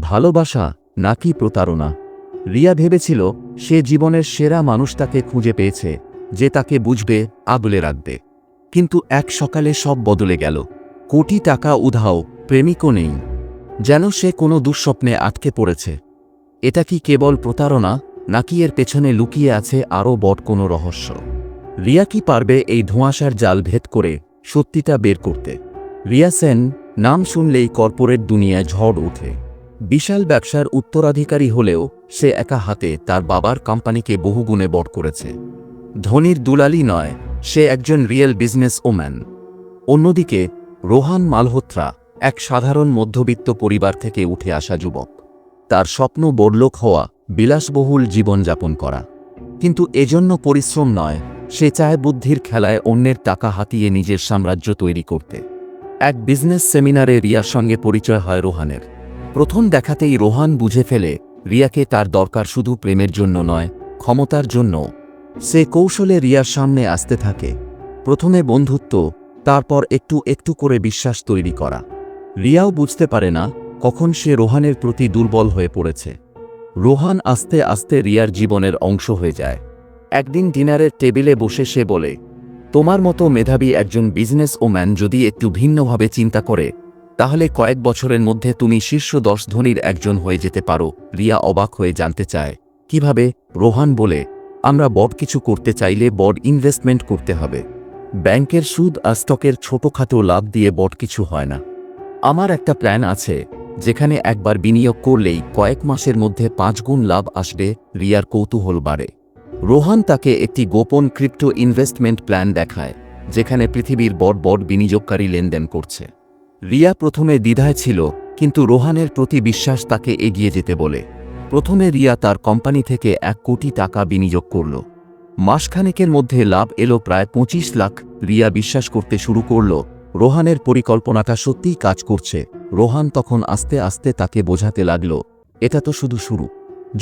ভালোবাসা নাকি প্রতারণা? রিয়া ভেবেছিল সে জীবনের সেরা মানুষটাকে খুঁজে পেয়েছে, যে তাকে বুঝবে আগলে রাখবে। কিন্তু এক সকালে সব বদলে গেল। কোটি টাকা উধাও, প্রেমিকও নেই। যেন সে কোনো দুঃস্বপ্নে আটকে পড়েছে। এটা কি কেবল প্রতারণা, নাকি এর পেছনে লুকিয়ে আছে আরও বট কোনো রহস্য? রিয়া কি পারবে এই ধোঁয়াশার জাল ভেদ করে সত্যিটা বের করতে? রিয়া সেন, নাম শুনলেই কর্পোরেট দুনিয়ায় ঝড় ওঠে। বিশাল ব্যবসার উত্তরাধিকারী হলেও সে একা হাতে তার বাবার কোম্পানিকে বহুগুণে বড় করেছে। ধনির দুলালি নয়, সে একজন রিয়েল বিজনেস ওম্যান। অন্যদিকে, রোহান মালহোত্রা এক সাধারণ মধ্যবিত্ত পরিবার থেকে উঠে আসা যুবক। তার স্বপ্ন বড়লোক হওয়া বিলাসবহুল জীবনযাপন করা। কিন্তু এজন্য পরিশ্রম নয়, সে চায় বুদ্ধির খেলায় অন্যের টাকা হাতিয়ে নিজের সাম্রাজ্য তৈরি করতে। এক বিজনেস সেমিনারে রিয়ার সঙ্গে পরিচয় হয় রোহানের। প্রথম দেখাতেই রোহান বুঝে ফেলে, রিয়াকে তার দরকার শুধু প্রেমের জন্য নয়, ক্ষমতার জন্য সে কৌশলে রিয়ার সামনে আসতে থাকে। প্রথমে বন্ধুত্ব, তারপর একটু একটু করে বিশ্বাস তৈরি করা। রিয়াও বুঝতে পারে না, কখন সে রোহানের প্রতি দুর্বল হয়ে পড়েছে। রোহান আস্তে আস্তে রিয়ার জীবনের অংশ হয়ে যায়। একদিন ডিনারের টেবিলে বসে সে বলে, তোমার মতো মেধাবী একজন বিজনেস ওম্যান যদি একটু ভিন্নভাবে চিন্তা করে তাহলে কয়েক বছরের মধ্যে তুমি শীর্ষ দশ ধনীর একজন হয়ে যেতে পারো, রিয়া অবাক হয়ে জানতে চায়। কীভাবে? রোহান বলে, আমরা বড় কিছু করতে চাইলে বড় ইনভেস্টমেন্ট করতে হবে। ব্যাংকের সুদ আর স্টকের ছোটখাটো লাভ দিয়ে বড় কিছু হয় না। আমার একটা প্ল্যান আছে, যেখানে একবার বিনিয়োগ করলেই কয়েক মাসের মধ্যে পাঁচ গুণ লাভ আসবে, রিয়ার কৌতূহল বাড়ে। রোহান তাকে একটি গোপন ক্রিপ্টো ইনভেস্টমেন্ট প্ল্যান দেখায়, যেখানে পৃথিবীর বড় বড় বিনিয়োগকারী লেনদেন করছে। রিয়া প্রথমে দ্বিধায় ছিল, কিন্তু রোহানের প্রতি বিশ্বাস তাকে এগিয়ে যেতে বলে। প্রথমে রিয়া তার কোম্পানি থেকে এক কোটি টাকা বিনিয়োগ করল। মাসখানেকের মধ্যে লাভ এলো প্রায় পঁচিশ লাখ, রিয়া বিশ্বাস করতে শুরু করল, রোহানের পরিকল্পনাটা সত্যিই কাজ করছে। রোহান তখন আস্তে আস্তে তাকে বোঝাতে লাগল, এটা তো শুধু শুরু।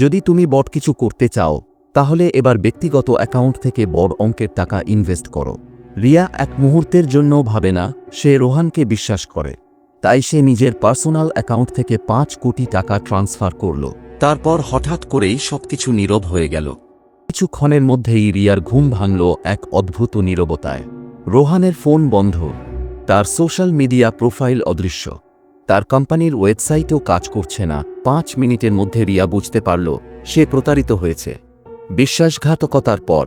যদি তুমি বড় কিছু করতে চাও, তাহলে এবার ব্যক্তিগত অ্যাকাউন্ট থেকে বড় অঙ্কের টাকা ইনভেস্ট করো। রিয়া এক মুহূর্তের জন্য ভাবে না, সে রোহানকে বিশ্বাস করে। তাই সে নিজের পার্সোনাল অ্যাকাউন্ট থেকে পাঁচ কোটি টাকা ট্রান্সফার করল। তারপর হঠাৎ করেই সবকিছু নীরব হয়ে গেল। কিছুক্ষণের মধ্যেই রিয়ার ঘুম ভাঙল এক অদ্ভুত নীরবতায়। রোহানের ফোন বন্ধ। তার সোশ্যাল মিডিয়া প্রোফাইল অদৃশ্য। তার কোম্পানির ওয়েবসাইটও কাজ করছে না। পাঁচ মিনিটের মধ্যে রিয়া বুঝতে পারল, সে প্রতারিত হয়েছে। বিশ্বাসঘাতকতার পর।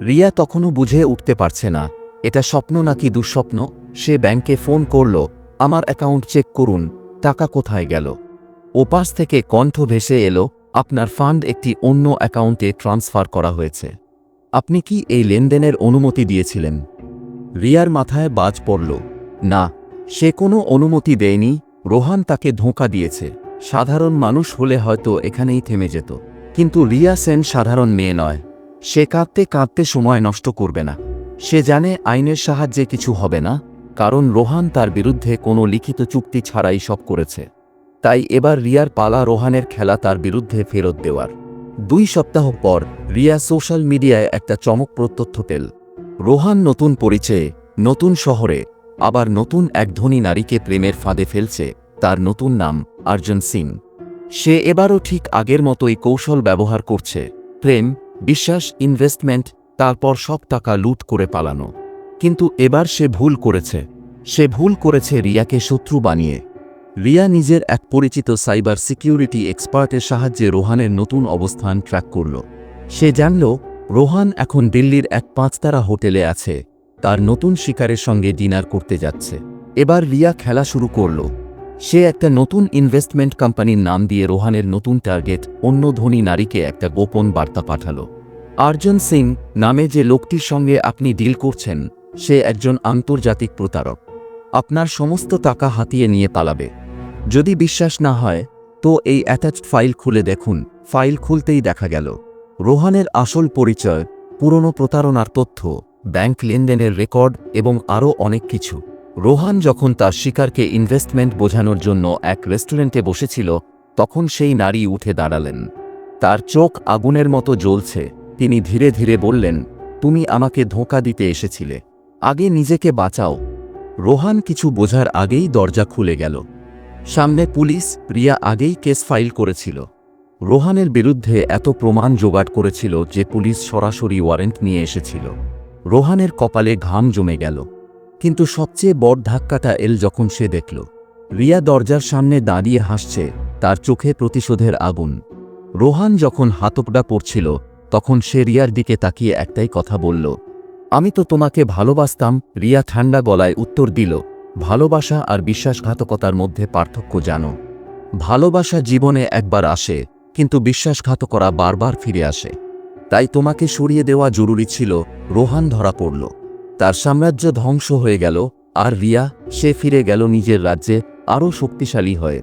রিয়া তখনও বুঝে উঠতে পারছে না, এটা স্বপ্ন নাকি দুঃস্বপ্ন? সে ব্যাংকে ফোন করল আমার অ্যাকাউন্ট চেক করুন, টাকা কোথায় গেল? ওপাশ থেকে কণ্ঠ ভেসে এলো, আপনার ফান্ড একটি অন্য অ্যাকাউন্টে ট্রান্সফার করা হয়েছে। আপনি কি এই লেনদেনের অনুমতি দিয়েছিলেন? রিয়ার মাথায় বাজ পড়ল। না, সে কোনো অনুমতি দেয়নি, রোহান তাকে ধোঁকা দিয়েছে। সাধারণ মানুষ হলে হয়তো এখানেই থেমে যেত। কিন্তু রিয়া সেন সাধারণ মেয়ে নয়। সে কাঁদতে কাঁদতে সময় নষ্ট করবে না। সে জানে আইনের সাহায্যে কিছু হবে না। কারণ রোহান তার বিরুদ্ধে কোনো লিখিত চুক্তি ছাড়াই সব করেছে। তাই এবার রিয়ার পালা রোহানের খেলা তার বিরুদ্ধে ফেরত দেওয়ার। দুই সপ্তাহ পর রিয়া সোশ্যাল মিডিয়ায় একটা চমকপ্রদ তথ্য পেল। রোহান নতুন পরিচয়ে, নতুন শহরে, আবার নতুন এক ধনী নারীকে প্রেমের ফাঁদে ফেলছে, তার নতুন নাম আর্জুন সিং। সে এবারও ঠিক আগের মতোই কৌশল ব্যবহার করছে, প্রেম, বিশ্বাস ইনভেস্টমেন্ট তারপর সব টাকা লুট করে পালানো। কিন্তু এবার সে ভুল করেছে। সে ভুল করেছে রিয়াকে শত্রু বানিয়ে। রিয়া নিজের এক পরিচিত সাইবার সিকিউরিটি এক্সপার্টের সাহায্যে রোহানের নতুন অবস্থান ট্র্যাক করল। সে জানল, রোহান এখন দিল্লির এক পাঁচতারা হোটেলে আছে। তার নতুন শিকারের সঙ্গে ডিনার করতে যাচ্ছে। এবার রিয়া খেলা শুরু করল। সে একটা নতুন ইনভেস্টমেন্ট কোম্পানির নাম দিয়ে রোহানের নতুন টার্গেট অন্য ধনী নারীকে একটা গোপন বার্তা পাঠালো। আর্জুন সিং, নামে যে লোকটির সঙ্গে আপনি ডিল করছেন সে একজন আন্তর্জাতিক প্রতারক। আপনার সমস্ত টাকা হাতিয়ে নিয়ে পালাবে। যদি বিশ্বাস না হয়, তো এই অ্যাটাচড ফাইল খুলে দেখুন। ফাইল খুলতেই দেখা গেল। রোহানের আসল পরিচয়, পুরনো প্রতারণার তথ্য ব্যাংক লেনদেনের রেকর্ড এবং আরও অনেক কিছু। রোহান যখন তার শিকারকে ইনভেস্টমেন্ট বোঝানোর জন্য এক রেস্টুরেন্টে বসেছিল, তখন সেই নারী উঠে দাঁড়ালেন। তার চোখ আগুনের মতো জ্বলছে। তিনি ধীরে ধীরে বললেন, তুমি আমাকে ধোঁকা দিতে এসেছিলে। আগে নিজেকে বাঁচাও। রোহান কিছু বোঝার আগেই দরজা খুলে গেল। সামনে পুলিশ, রিয়া আগেই কেস ফাইল করেছিল। রোহানের বিরুদ্ধে এত প্রমাণ জোগাড় করেছিল যে পুলিশ সরাসরি ওয়ারেন্ট নিয়ে এসেছিল। রোহানের কপালে ঘাম জমে গেল। কিন্তু সবচেয়ে বড় ধাক্কাটা এল যখন সে দেখল। রিয়া দরজার সামনে দাঁড়িয়ে হাসছে, তার চোখে প্রতিশোধের আগুন। রোহান যখন হাতকড়া পড়ছিল তখন সে রিয়ার দিকে তাকিয়ে একটাই কথা বলল আমি তো তোমাকে ভালোবাসতাম, রিয়া ঠান্ডা গলায় উত্তর দিল, ভালোবাসা আর বিশ্বাসঘাতকতার মধ্যে পার্থক্য জানো। ভালোবাসা জীবনে একবার আসে, কিন্তু বিশ্বাসঘাতকরা বারবার ফিরে আসে। তাই তোমাকে সরিয়ে দেওয়া জরুরি ছিল, রোহান ধরা পড়ল। তার সাম্রাজ্য ধ্বংস হয়ে গেল, আর রিয়া, সে ফিরে গেল নিজের রাজ্যে, আরও শক্তিশালী হয়ে।